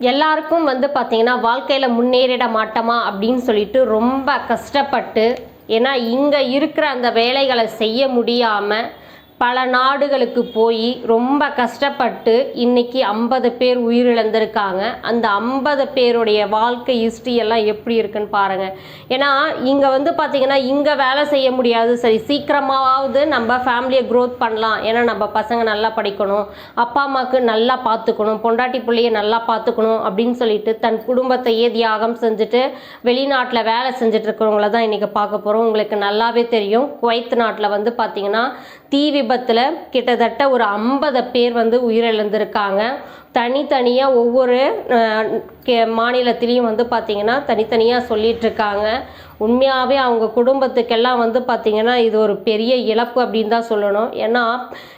எல்லாருக்கும் வந்து பார்த்தீங்கன்னா வாழ்க்கையில் முன்னேறிட மாட்டோமா அப்படின்னு சொல்லிட்டு ரொம்ப கஷ்டப்பட்டு ஏன்னா இங்கே இருக்கிற அந்த வேலைகளை செய்ய முடியாமல் பல நாடுகளுக்கு போய் ரொம்ப கஷ்டப்பட்டு இன்னைக்கு ஐம்பது பேர் உயிரிழந்திருக்காங்க. அந்த ஐம்பது பேருடைய வாழ்க்கை ஹிஸ்ட்ரி எல்லாம் எப்படி இருக்குன்னு பாருங்கள் ஏன்னா இங்கே வந்து பார்த்தீங்கன்னா இங்கே வேலை செய்ய முடியாது. சரி சீக்கிரமாவது நம்ம ஃபேமிலியை க்ரோத் பண்ணலாம். ஏன்னா நம்ம பசங்க நல்லா படிக்கணும். அப்பா அம்மாவுக்கு நல்லா பார்த்துக்கணும் பொண்டாட்டி பிள்ளையை நல்லா பார்த்துக்கணும் அப்படின்னு சொல்லிட்டு தன் குடும்பத்தையே தியாகம் செஞ்சுட்டு வெளிநாட்டில் வேலை செஞ்சுட்டு இருக்கிறவங்கள தான் இன்றைக்கி பார்க்க போகிறோம் உங்களுக்கு நல்லாவே தெரியும். குவைத் நாட்டில் வந்து பார்த்தீங்கன்னா தீ விபத்தில் கிட்டத்தட்ட ஒரு ஐம்பது பேர் வந்து உயிரிழந்திருக்காங்க. தனித்தனியாக ஒவ்வொரு கே- மாநிலத்திலையும் வந்து பார்த்திங்கன்னா தனித்தனியாக சொல்லிகிட்ருக்காங்க உண்மையாகவே அவங்க குடும்பத்துக்கெல்லாம் வந்து பார்த்திங்கன்னா இது ஒரு பெரிய இழப்பு அப்படின்னு தான் சொல்லணும். ஏன்னா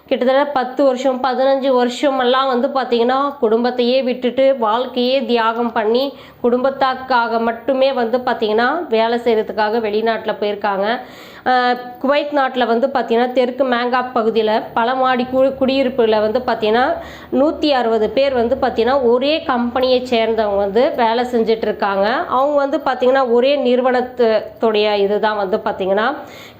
கிட்டத்தட்ட பத்து வருஷம் பதினஞ்சு வருஷமெல்லாம் வந்து பார்த்திங்கன்னா குடும்பத்தையே விட்டுட்டு வாழ்க்கையே தியாகம் பண்ணி குடும்பத்தாக்காக மட்டுமே வந்து பார்த்திங்கன்னா வேலை செய்கிறதுக்காக வெளிநாட்டில் போயிருக்காங்க. குவைத் நாட்டில் வந்து பார்த்திங்கன்னா தெற்கு மேங்காப் பகுதியில் பல மாடி கு குடியிருப்புகளில் வந்து பார்த்திங்கன்னா நூற்றி அறுபது பேர் வந்து பார்த்திங்கன்னா ஒரே கம்பெனியை சேர்ந்தவங்க. வந்து வேலை செஞ்சிட்ருக்காங்க. அவங்க வந்து பார்த்திங்கன்னா ஒரே நிறுவனத்துடைய இதுதான் வந்து பார்த்திங்கன்னா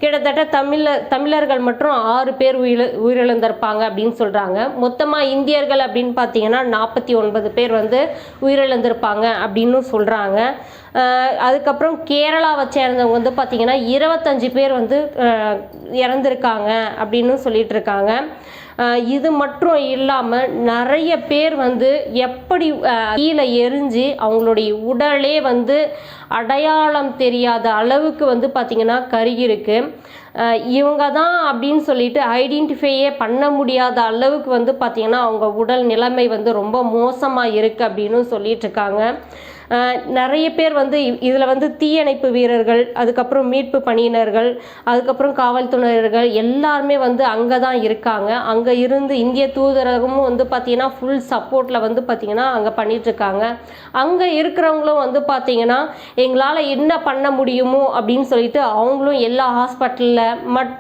கிட்டத்தட்ட தமிழ தமிழர்கள் மற்றும் ஆறு பேர் உயிர் உயிரிழந்திருப்பாங்க அப்படின்னு சொல்கிறாங்க மொத்தமாக இந்தியர்கள் அப்படின்னு பார்த்தீங்கன்னா நாற்பத்தி ஒன்பது பேர் வந்து உயிரிழந்திருப்பாங்க அப்படின்னு சொல்கிறாங்க அதுக்கப்புறம் கேரளாவை சேர்ந்தவங்க வந்து பார்த்திங்கன்னா இருபத்தஞ்சி பேர் வந்து இறந்துருக்காங்க இறந்திருக்காங்க அப்படின்னு சொல்லிட்டு இருக்காங்க இது மட்டும் இல்லாமல் நிறைய பேர் வந்து எப்படி கீழே எரிஞ்சு அவங்களுடைய உடலே வந்து அடையாளம் தெரியாத அளவுக்கு வந்து பார்த்திங்கன்னா கருகிருக்கு இவங்க தான் அப்படின்னு சொல்லிட்டு ஐடென்டிஃபையே பண்ண முடியாத அளவுக்கு வந்து பார்த்திங்கன்னா அவங்க உடல் நிலைமை வந்து ரொம்ப மோசமாக இருக்குது அப்படின்னு சொல்லிட்டு இருக்காங்க. நிறைய பேர் வந்து இதில் வந்து தீயணைப்பு வீரர்கள் அதுக்கப்புறம் மீட்பு பணியினர்கள் அதுக்கப்புறம் காவல்துறையினர்கள் எல்லாருமே வந்து அங்கே தான் இருக்காங்க. அங்கே இருந்து இந்திய தூதரகமும் வந்து பார்த்திங்கன்னா ஃபுல் சப்போர்ட்டில் வந்து பார்த்திங்கன்னா அங்கே பண்ணிகிட்ருக்காங்க அங்கே இருக்கிறவங்களும் வந்து பார்த்திங்கன்னா எங்களால் என்ன பண்ண முடியுமோ அப்படின்னு சொல்லிட்டு அவங்களும் எல்லா ஹாஸ்பிட்டலில் மட்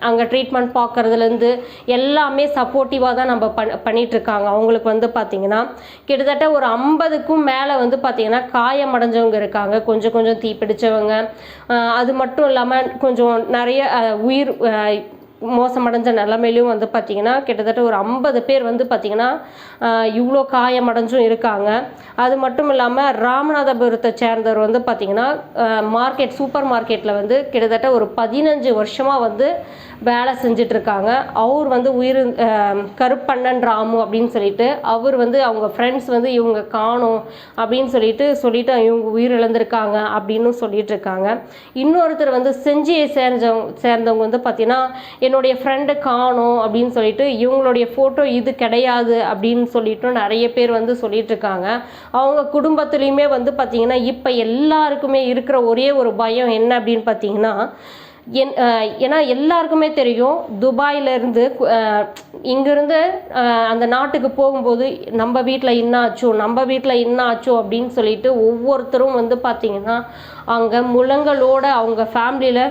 அங்கே ட்ரீட்மெண்ட் பார்க்குறதுலேருந்து எல்லாமே சப்போர்ட்டிவாக தான் நம்ம பண் பண்ணிகிட்ருக்காங்க அவங்களுக்கு வந்து பார்த்திங்கன்னா கிட்டத்தட்ட ஒரு ஐம்பதுக்கும் மேலே வந்து பார்த்திங்கன்னா காயமடைஞ்சவங்க இருக்காங்க. கொஞ்சம் கொஞ்சம் தீ அது மட்டும் இல்லாமல் கொஞ்சம் நிறைய உயிர் மோசமடைஞ்ச நிலமையிலும் வந்து பார்த்திங்கன்னா கிட்டத்தட்ட ஒரு ஐம்பது பேர் வந்து பார்த்திங்கன்னா இவ்வளோ காயமடைஞ்சும் இருக்காங்க. அது மட்டும் இல்லாமல் ராமநாதபுரத்தை சேர்ந்தவர் வந்து பார்த்திங்கன்னா மார்க்கெட் சூப்பர் மார்க்கெட்டில் வந்து கிட்டத்தட்ட ஒரு பதினஞ்சு வருஷமாக வந்து வேலை செஞ்சிட்ருக்காங்க. அவர் வந்து உயிர் கருப்பண்ணன் ராமு அப்படின்னு சொல்லிட்டு அவர் வந்து அவங்க ஃப்ரெண்ட்ஸ் வந்து இவங்க காணும் அப்படின்னு சொல்லிட்டு சொல்லிட்டு இவங்க உயிர் இழந்திருக்காங்க அப்படின்னு சொல்லிட்டு இருக்காங்க இன்னொருத்தர் வந்து செஞ்சியை சேர்ந்தவங்க சேர்ந்தவங்க வந்து பார்த்தீங்கன்னா என்னுடைய ஃப்ரெண்டு காணும் அப்படின்னு சொல்லிட்டு இவங்களுடைய ஃபோட்டோ இது கிடையாது அப்படின்னு சொல்லிட்டு நிறைய பேர் வந்து சொல்லிட்டு இருக்காங்க. அவங்க குடும்பத்துலேயுமே வந்து பார்த்தீங்கன்னா இப்போ எல்லாருக்குமே இருக்கிற ஒரே ஒரு பயம் என்ன அப்படின்னு பார்த்தீங்கன்னா என் ஏன்னா எல்லாருக்குமே தெரியும் துபாயிலேருந்து இங்கேருந்து அந்த நாட்டுக்கு போகும்போது நம்ம வீட்டில் என்ன ஆச்சோ நம்ம வீட்டில் என்ன ஆச்சோ அப்படின்னு சொல்லிட்டு ஒவ்வொருத்தரும் வந்து பார்த்திங்கன்னா அங்கே முழங்களோட அவங்க ஃபேமிலியில்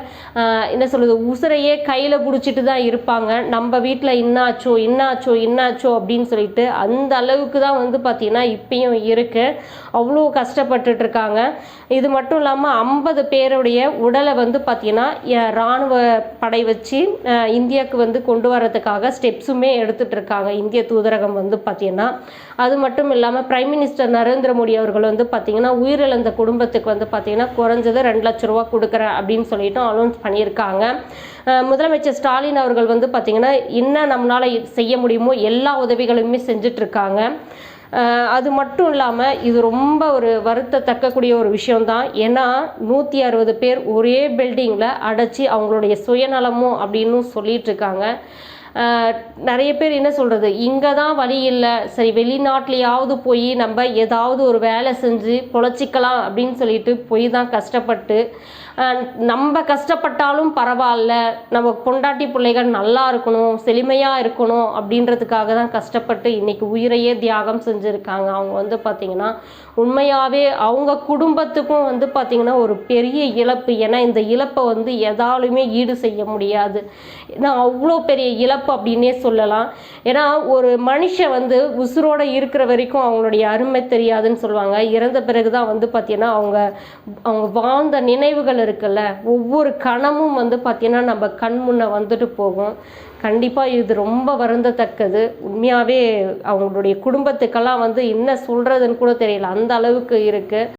என்ன சொல்கிறது உசுரையே கையில் பிடிச்சிட்டு தான் இருப்பாங்க. நம்ம வீட்டில் என்னாச்சோ என்னாச்சோ என்னாச்சோ அப்படின்னு சொல்லிட்டு அந்த அளவுக்கு தான் வந்து பார்த்திங்கன்னா இப்பயும் இருக்குது அவ்வளோ கஷ்டப்பட்டுட்டு இருக்காங்க. இது மட்டும் இல்லாமல் ஐம்பது பேருடைய உடலை வந்து பார்த்திங்கன்னா இராணுவ படை வச்சு இந்தியாவுக்கு வந்து கொண்டு வரதுக்காக ஸ்டெப்ஸுமே எடுத்துகிட்ருக்காங்க இந்திய தூதரகம் வந்து பார்த்திங்கன்னா அது மட்டும் இல்லாமல் பிரைம் மினிஸ்டர் நரேந்திர மோடி அவர்கள் வந்து பார்த்திங்கன்னா உயிரிழந்த குடும்பத்துக்கு வந்து பார்த்திங்கன்னா குறைஞ்சது ரெண்டு லட்ச ரூபா கொடுக்குறேன் அப்படின்னு சொல்லிட்டு அனௌன்ஸ் பண்ணியிருக்காங்க. முதலமைச்சர் ஸ்டாலின் அவர்கள் வந்து பார்த்திங்கன்னா என்ன நம்மளால் செய்ய முடியுமோ எல்லா உதவிகளுமே செஞ்சுட்டு இருக்காங்க. அது மட்டும் இல்லாமல் இது ரொம்ப ஒரு வருத்தத்தக்கக்கூடிய ஒரு விஷயம்தான். ஏன்னா நூற்றி அறுபது பேர் ஒரே பில்டிங்கில் அடைச்சி அவங்களுடைய சுயநலமும் அப்படின்னு சொல்லிட்டு இருக்காங்க நிறைய பேர் என்ன சொல்கிறது இங்கே தான் வழி இல்லை. சரி வெளிநாட்டிலையாவது போய் நம்ம ஏதாவது ஒரு வேலை செஞ்சு பொழைச்சிக்கலாம் அப்படின்னு சொல்லிட்டு போய் தான் கஷ்டப்பட்டு நம்ம கஷ்டப்பட்டாலும் பரவாயில்ல. நம்ம பொண்டாட்டி பிள்ளைகள் நல்லா இருக்கணும் செழுமையாக இருக்கணும் அப்படின்றதுக்காக தான் கஷ்டப்பட்டு இன்றைக்கி உயிரையே தியாகம் செஞ்சுருக்காங்க. அவங்க வந்து பார்த்திங்கன்னா உண்மையாகவே அவங்க குடும்பத்துக்கும் வந்து பார்த்திங்கன்னா ஒரு பெரிய இழப்பு. ஏன்னா இந்த இழப்பை வந்து எதாலுமே ஈடு செய்ய முடியாது. ஏன்னா அவ்வளோ பெரிய இழப்பு அப்படின்னே சொல்லலாம். ஏன்னா ஒரு மனுஷன் வந்து உசுரோடு இருக்கிற வரைக்கும் அவங்களுடைய அருமை தெரியாதுன்னு சொல்லுவாங்க. இறந்த பிறகு தான் வந்து பார்த்தீங்கன்னா அவங்க அவங்க வாழ்ந்த நினைவுகள் இருக்குல்ல? ஒவ்வொரு கணமும் வந்து பார்த்தீங்கன்னா நம்ம கண் முன்ன வந்துட்டு போகும். கண்டிப்பாக இது ரொம்ப வருந்தத்தக்கது. உண்மையாகவே அவங்களுடைய குடும்பத்துக்கெல்லாம் வந்து என்ன சொல்கிறதுன்னு கூட தெரியல. அந்த அளவுக்கு இருக்குது